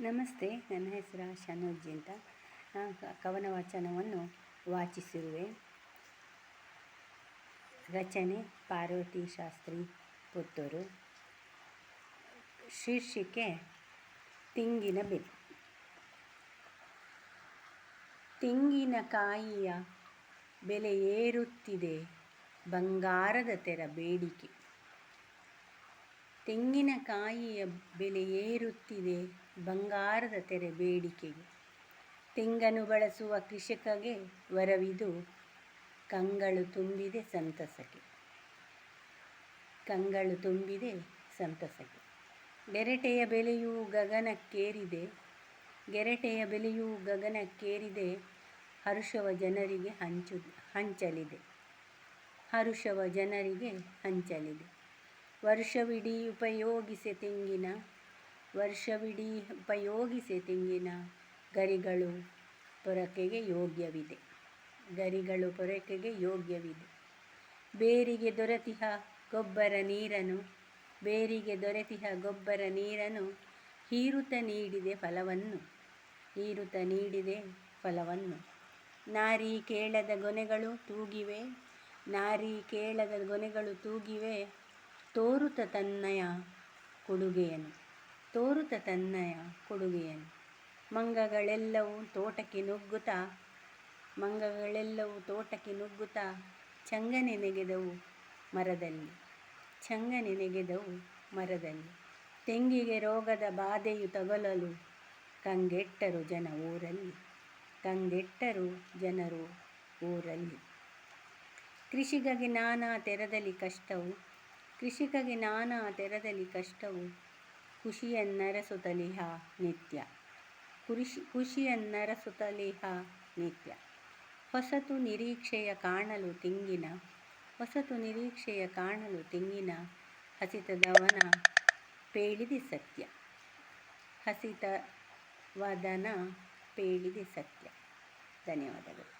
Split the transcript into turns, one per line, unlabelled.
ನಮಸ್ತೆ, ನನ್ನ ಹೆಸರು ಶನೋಜಿ ಅಂತ. ನಾನು ಕವನ ವಾಚನವನ್ನು ವಾಚಿಸಿರುವೆ. ರಚನೆ, ಪಾರ್ವತಿ ಶಾಸ್ತ್ರಿ, ಪುತ್ತೂರು. ಶೀರ್ಷಿಕೆ, ತೆಂಗಿನ ಬೆಲೆ. ತೆಂಗಿನಕಾಯಿಯ ಬೆಲೆ ಏರುತ್ತಿದೆ, ಬಂಗಾರದ ತೆರ ಬೇಡಿಕೆ. ತೆಂಗಿನಕಾಯಿಯ ಬೆಲೆ ಏರುತ್ತಿದೆ ಬಂಗಾರದ ತೆರೆ ಬೇಡಿಕೆಗೆ. ತೆಂಗನ್ನು ಬಳಸುವ ಕೃಷಿಕಗೆ ವರವಿದು ಕಂಗಳು ತುಂಬಿದೆ ಸಂತಸಕ್ಕೆ. ಕಂಗಳು ತುಂಬಿದೆ ಸಂತಸಕ್ಕೆ. ಗೆರೆಟೆಯ ಬೆಲೆಯೂ ಗಗನಕ್ಕೇರಿದೆ. ಗೆರಟೆಯ ಬೆಲೆಯೂ ಗಗನಕ್ಕೇರಿದೆ. ಹರುಷವ ಜನರಿಗೆ ಹಂಚು, ಹಂಚಲಿದೆ. ಹರುಷವ ಜನರಿಗೆ ಹಂಚಲಿದೆ. ವರ್ಷವಿಡೀ ಉಪಯೋಗಿಸೆ ತೆಂಗಿನ ವರ್ಷವಿಡೀ ಉಪಯೋಗಿಸಿ ತೆಂಗಿನ ಗರಿಗಳು ಪೊರಕೆಗೆ ಯೋಗ್ಯವಿದೆ. ಗರಿಗಳು ಪೊರಕೆಗೆ ಯೋಗ್ಯವಿದೆ. ಬೇರಿಗೆ ದೊರೆತಿಹ ಗೊಬ್ಬರ ನೀರನು, ಬೇರಿಗೆ ದೊರೆತಿಹ ಗೊಬ್ಬರ ನೀರನು ಹೀರುತ ನೀಡಿದೆ ಫಲವನ್ನು, ಹೀರುತ ನೀಡಿದೆ ಫಲವನ್ನು. ನಾರಿ ಕೇಳದ ಗೊನೆಗಳು ತೂಗಿವೆ, ನಾರಿ ಕೇಳದ ಗೊನೆಗಳು ತೂಗಿವೆ, ತೋರುತ ತನ್ನಯ ಕೊಡುಗೆಯನ್ನು. ತೋರುತ ತನ್ನಯ ಕೊಡುಗೆಯನ್ನು. ಮಂಗಗಳೆಲ್ಲವೂ ತೋಟಕ್ಕೆ ನುಗ್ಗುತ್ತಾ? ಮಂಗಗಳೆಲ್ಲವೂ ತೋಟಕ್ಕೆ ನುಗ್ಗುತ್ತಾ? ಚಂಗನೆ ನೆಗೆದವು ಮರದಲ್ಲಿ. ಚಂಗನೆ ನೆಗೆದವು ಮರದಲ್ಲಿ. ತೆಂಗಿಗೆ ರೋಗದ ಬಾಧೆಯು ತಗಲಲು ಕಂಗೆಟ್ಟರು ಜನ ಊರಲ್ಲಿ. ಕಂಗೆಟ್ಟರು ಜನರು ಊರಲ್ಲಿ. ಕೃಷಿಗಾಗಿ ನಾನಾ ತೆರದಲ್ಲಿ ಕಷ್ಟವು. ಕೃಷಿಕಗೆ ನಾನಾ ತೆರದಲ್ಲಿ ಕಷ್ಟವು. ಖುಷಿಯನ್ನರಸುತ್ತಲಿಹ ನಿತ್ಯ. ಖುಷಿ ಖುಷಿಯನ್ನರಸುತ್ತಲಿಹ ನಿತ್ಯ. ಹೊಸತು ನಿರೀಕ್ಷೆಯ ಕಾಣಲು ತೆಂಗಿನ, ಹೊಸತು ನಿರೀಕ್ಷೆಯ ಕಾಣಲು ತೆಂಗಿನ ಹಸಿತದವನ ಪೇಳಿದೆ ಸತ್ಯ. ಹಸಿತ ವದನ ಪೇಳಿದೆ ಸತ್ಯ. ಧನ್ಯವಾದಗಳು.